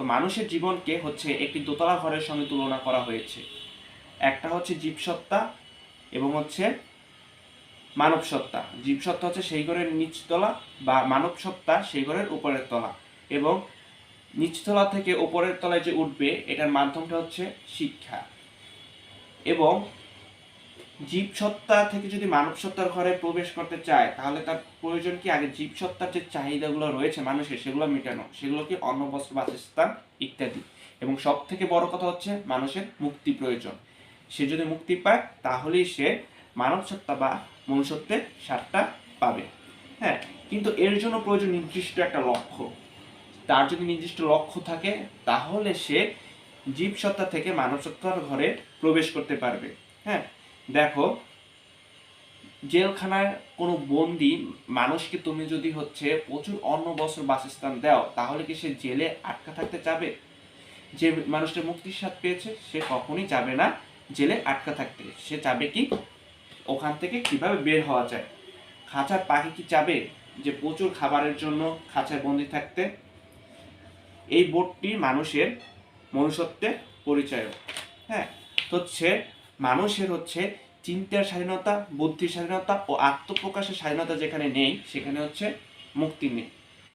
তো মানুষের জীবনকে হচ্ছে একটি দোতলা ঘরের সঙ্গে তুলনা করা হয়েছে। একটা হচ্ছে জীবসত্তা এবং হচ্ছে মানব সত্তা জীবসত্তা হচ্ছে সেই ঘরের নিচতলা বা মানব সত্তা সেই ঘরের উপরের তলা এবং নিচতলা থেকে উপরের তলায় যে উঠবে, এটার মাধ্যমটা হচ্ছে শিক্ষা। এবং জীবসত্তা থেকে যদি মানব সত্তার ঘরে প্রবেশ করতে চায়, তাহলে তার প্রয়োজন কি আগে জীবসত্তার যে চাহিদাগুলো রয়েছে মানুষের, সেগুলো মেটানো সেগুলো কি অন্ন বস্ত্র বাসস্থান ইত্যাদি। এবং সব থেকে বড় কথা হচ্ছে মানুষের মুক্তি প্রয়োজন। সে যদি মুক্তি পায়, তাহলেই সে মানব সত্তা বা মনুষ্যত্বের স্বাদটা পাবে। হ্যাঁ কিন্তু এর জন্য প্রয়োজন নির্দিষ্ট একটা লক্ষ্য। তার যদি নির্দিষ্ট লক্ষ্য থাকে, তাহলে সে জীবসত্তা থেকে মানব সত্তার ঘরে প্রবেশ করতে পারবে। হ্যাঁ দেখো জেলখানায় কোনো বন্দি মানুষকে তুমি যদি হচ্ছে প্রচুর অন্ন বস্ত্র বাসস্থান দাও, তাহলে কি সে জেলে আটকা থাকতে চাবে? যে মানুষটা মুক্তির স্বাদ পেয়েছে, সে কখনই যাবে না জেলে আটকা থাকতে। সে চাবে কি? ওখান থেকে কীভাবে বের হওয়া যায়? খাঁচার পাখি কি চাবে যে প্রচুর খাবারের জন্য খাঁচায় বন্দি থাকতে? এই বোর্ডটি মানুষের মনুষ্যত্বের পরিচয়। হ্যাঁ তো হচ্ছে মানুষের হচ্ছে চিন্তার স্বাধীনতা, বুদ্ধির স্বাধীনতা ও আত্মপ্রকাশের স্বাধীনতা যেখানে নেই, সেখানে হচ্ছে মুক্তি নেই।